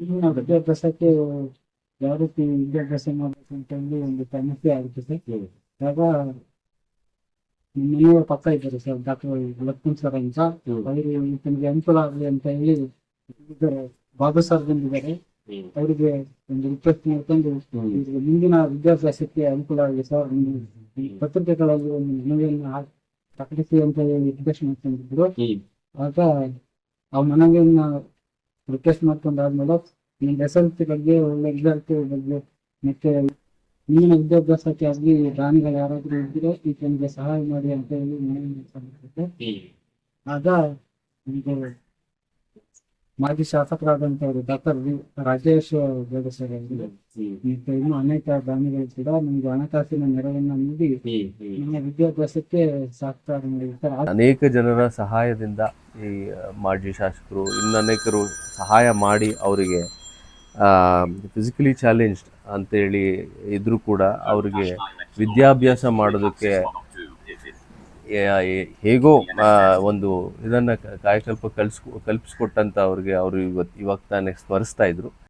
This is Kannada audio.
ವಿದ್ಯಾಭ್ಯಾಸಕ್ಕೆ ಯಾವ ರೀತಿ ವಿದ್ಯಾಭ್ಯಾಸ ಮಾಡಬೇಕು ಅಂತ ಹೇಳಿ ಒಂದು ಸಮಸ್ಯೆ ಆಗುತ್ತೆ ಸರ್. ಆಗ ನಮ್ಮ ಪಕ್ಕ ಇದ್ದಾರೆ ಸರ್ ಡಾಕ್ಟರ್ ಲಕ್ಷ್ಮಣ್ ಸರ್ ಅಂತ. ಅವರು ತಮಗೆ ಅನುಕೂಲ ಆಗಲಿ ಅಂತ ಹೇಳಿ ಇದ್ದಾರೆ. ಬಾಬು ಸರ್ ಬಂದಿದ್ದಾರೆ. ಅವರಿಗೆ ಒಂದು ರಿಕ್ವೆಸ್ಟ್ ಮಾಡ್ಕೊಂಡು ಮುಂದಿನ ವಿದ್ಯಾಭ್ಯಾಸಕ್ಕೆ ಅನುಕೂಲ ಆಗಲಿ ಸರ್. ಪತ್ರಿಕೆಗಳಲ್ಲಿ ಒಂದು ಮನವಿಯನ್ನು ಪ್ರಕಟಿಸಿ ಅಂತ ಹೇಳಿ ರಿಕ್ವೆಸ್ಟ್ ಮಾಡ್ಕೊಂಡಿದ್ರು. ಆಗ ಆ ಮನವಿಯನ್ನ ರಿಕ್ವೆಸ್ಟ್ ಮಾಡ್ಕೊಂಡಾದ್ಮೇಲೆ ಎಲ್ ಸಿ ಬಗ್ಗೆ ಒಳ್ಳೆ ರಿಸಲ್ಟ್ ಬಗ್ಗೆ ಮತ್ತೆ ಮುಂದಿನ ವಿದ್ಯಾಭ್ಯಾಸಕ್ಕೆ ಆಗಿ ದಾನಿಗಳು ಯಾರಾದ್ರೂ ಇದ್ರೆ ಈ ನಿಮ್ಗೆ ಸಹಾಯ ಮಾಡಿ ಅಂತ ಹೇಳಿ ಆಗ ಈಗ ಮಾಜಿ ಶಾಸಕರಾದಂತವರು ಡಾಕ್ಟರ್ ವಿ ರಾಜೇಶ್ ಬೇಡಸರ್ ಅವರು. ಮತ್ತೆ ಇನ್ನು ಅನೇಕ ದಾನಿಗಳು ಕೂಡ ನಮ್ಗೆ ಹಣಕಾಸಿನ ನೆರವನ್ನ ನೀಡಿ ನಮ್ಮ ವಿದ್ಯಾಭ್ಯಾಸಕ್ಕೆ ಸಹಕಾರ ನೀಡಿರ್ತಾರೆ ಅನೇಕ ಜನರ ಸಹಾಯದಿಂದ ಈ ಮಾಜಿ ಶಾಸಕರು ಇನ್ನು ಅನೇಕರು ಸಹಾಯ ಮಾಡಿ ಅವರಿಗೆ ಫಿಸಿಕಲಿ ಚಾಲೆಂಜ್ಡ್ ಅಂತೇಳಿ ಇದ್ರೂ ಕೂಡ ಅವರಿಗೆ ವಿದ್ಯಾಭ್ಯಾಸ ಮಾಡೋದಕ್ಕೆ ಹೇಗೋ ಒಂದು ಇದನ್ನು ಕಾಯಕಲ್ಪ ಕಲ್ಸ್ ಕಲ್ಪಿಸ್ಕೊಟ್ಟಂತ ಅವ್ರಿಗೆ ಅವರು ಇವತ್ತು ಇವಾಗ ತಾನೇ ಸ್ಮರಿಸ್ತಾ ಇದ್ರು.